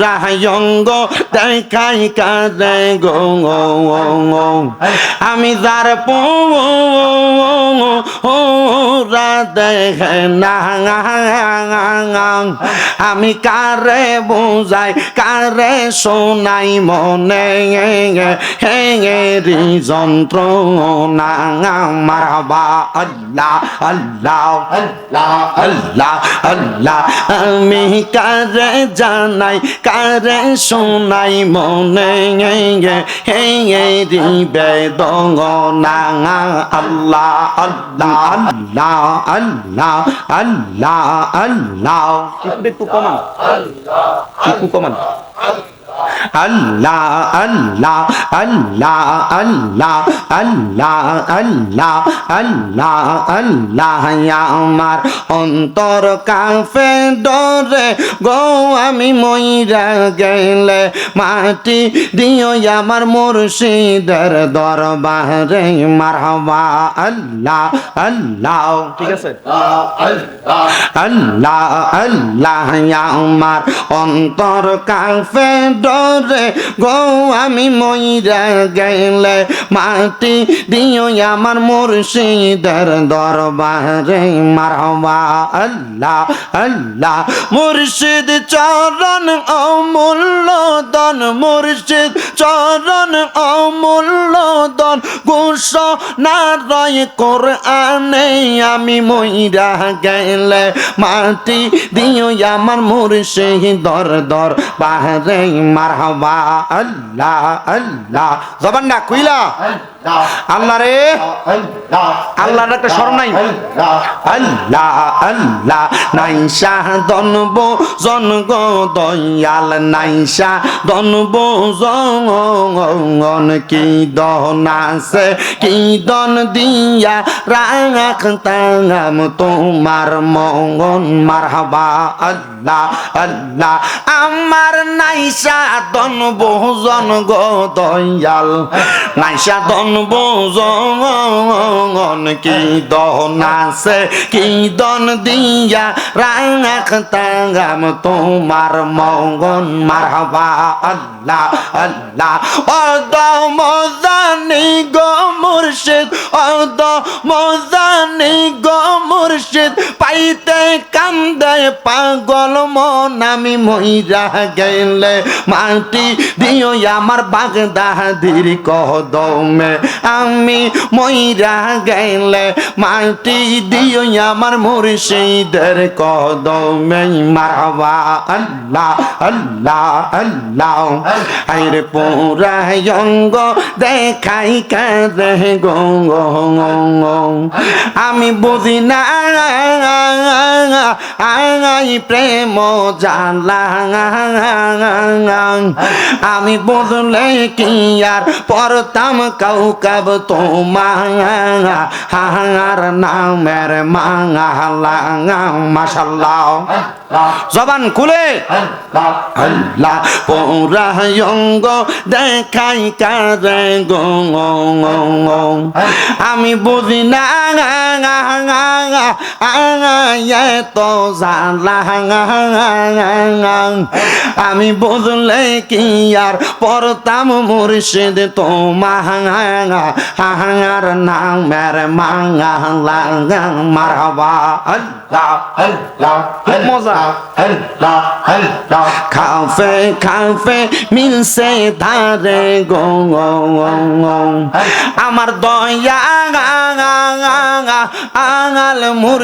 পুরায়ঙ্গ দেখাই কারে গো আমি যার পুরা দেখে না আমি কারে বুঝাই, কারে শোনাই মনে হেঙেরি যন্ত্র না মারবা আল্লাহ আল্লাহ আল্লাহ আল্লাহ আল্লাহ। আমি কারে জানাই কারে শোনাই মনে দিবে দঙ্গনা আল্লাহ আল্লাহ আল্লাহ আল্লাহ আল্লাহ আল্লাহ। একটু কমান একটু কমান। আল্লাহ আল্লাহ আল্লাহ আল্লাহ আল্লাহ আল্লাহ আল্লাহ আল্লাহ আমার অন্তর কাফে ডরে। গো আমি মইরা গেলে মাটি দিও আমার মুর্শিদের দরবারে। মারহাবা আল্লাহ আল্লাহ। ঠিক আছে? আল্লাহ আল্লাহ আমার অন্তর কাফে ডরে গো, আমি মইরা গেলে মাটি দিও আমার মুর্শিদের দরবারে। মারহাবা আল্লাহ আল্লাহ, মুর্শিদ চরণ অমূল্য দন মুর্শিদ চরণ অমূল্য দন গুস না রয় কোরআনে আমি মইরা গেলে মাটি দিও আমার মুর্শিদ দর বাহারে মারহাবা আল্লাহ আল্লাহ। জবান না কুইলা? আল্লাহ রে। আল্লাহর একটা স্মরণ নাই? আল্লাহ আল্লাহ। নাই শাহ দনব জনগ দয়াল নাই শাহ দনব জন। কি দন আছে কি দন দিয়া রাখ তাঙাম তোমার মঙ্গন মারহাবা আল্লাহ আল্লাহ। আমার নাইসা দনব জনগ দয়াল নাইসা দনব জন কি দন আছে? কি দন দিয়া রাখ তাঙাম তোমার মঙ্গন মারহাবা আল্লাহ আল্লাহ। অদ মজানি গো মুর্শিদ অদ মজানি গো মুর্শিদ পাইতে কান্দে পাগল মন আমি মইরা গেলে মাটি দিও আমার বাগদাদির কদমে। আমি মইরা গেলে মাটি দিও আমার মুর্শিদের কদমে। মারবা আল্লাহ আল্লাহ আল্লাহ। আইরে পুরায়ঙ্গ দেখাই কারে গো। আমি বুঝি না আই প্রেম জানলা আমি বুঝলে কি আর পরতাম কাউকাব তোমার নামের মাঙালা মাসাল্লাহ জবান খুলে। আল্লাহ পৌরায়ঙ্গ দেখাই কারে গো আমি বুঝি না। তো জানলা আমি বুঝলে কি আর পরতাম মুর্শিদ তোমার নামের মাঙা মারবা মজা খাফে খাফে মিলছে ধারে গো আমার দয়া আঙাল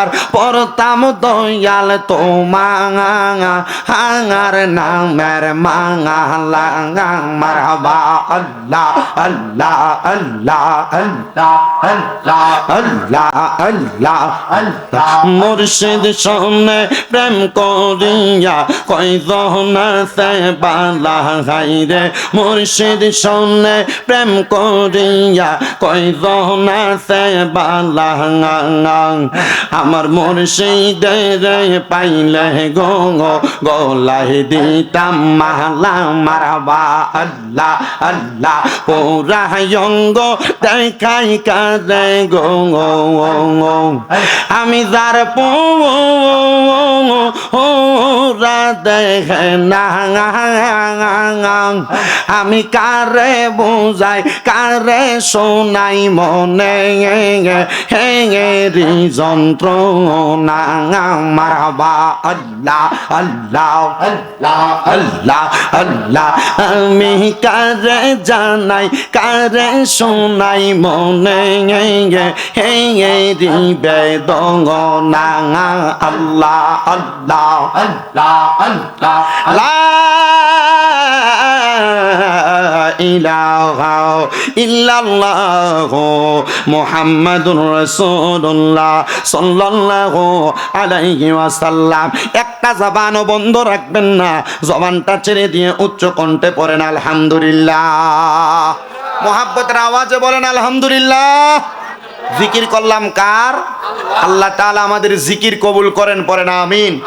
আর পরতাম দয়াল তোমার হাঙার নামের মাঙা, লাঙা, মারহাবা, আল্লাহ আল্লাহ আল্লাহ আল্লাহ আল্লাহ আল্লাহ আল্লাহ। আল্লাহ মুর্শিদ সামনে প্রেম করিয়া কই কয়জন আছে বালা হাই রে। মুর্শিদ শোনে প্রেম করিয়া কই কয়জন আছে বালা আমার মুর্শিদের পাইলে গো গলায় দিতাম। মালা মারাবা আল্লাহ আল্লাহ ও অঙ্গ দেখাই কাজে গো আমি যার পোরা দেখে না আমি কারে বুঝাই, কারে শোনাই মনে হেঙেরি যন্ত্র না মারাবা, আল্লাহ আল্লাহ আল্লাহ আল্লাহ আল্লাহ। আমি কারে জানাই, কারে শোনাই মনে হেঙেরি বেদনা, আল্লাহ আল্লাহ আল্লাহ। আল্লাহ লা ইলাহা ইল্লাল্লাহ মুহাম্মাদুর রাসূলুল্লাহ সাল্লাল্লাহু আলাইহি ওয়াসাল্লাম। একটা না, জবানটা ছেড়ে আলহামদুলিল্লাহ। মোহাব্বতের আওয়াজে বলেন, আলহামদুলিল্লাহ। জিকির করলাম কার? আল্লাহ তাআলা আমাদের জিকির কবুল করেন, পড়েন, আমিন।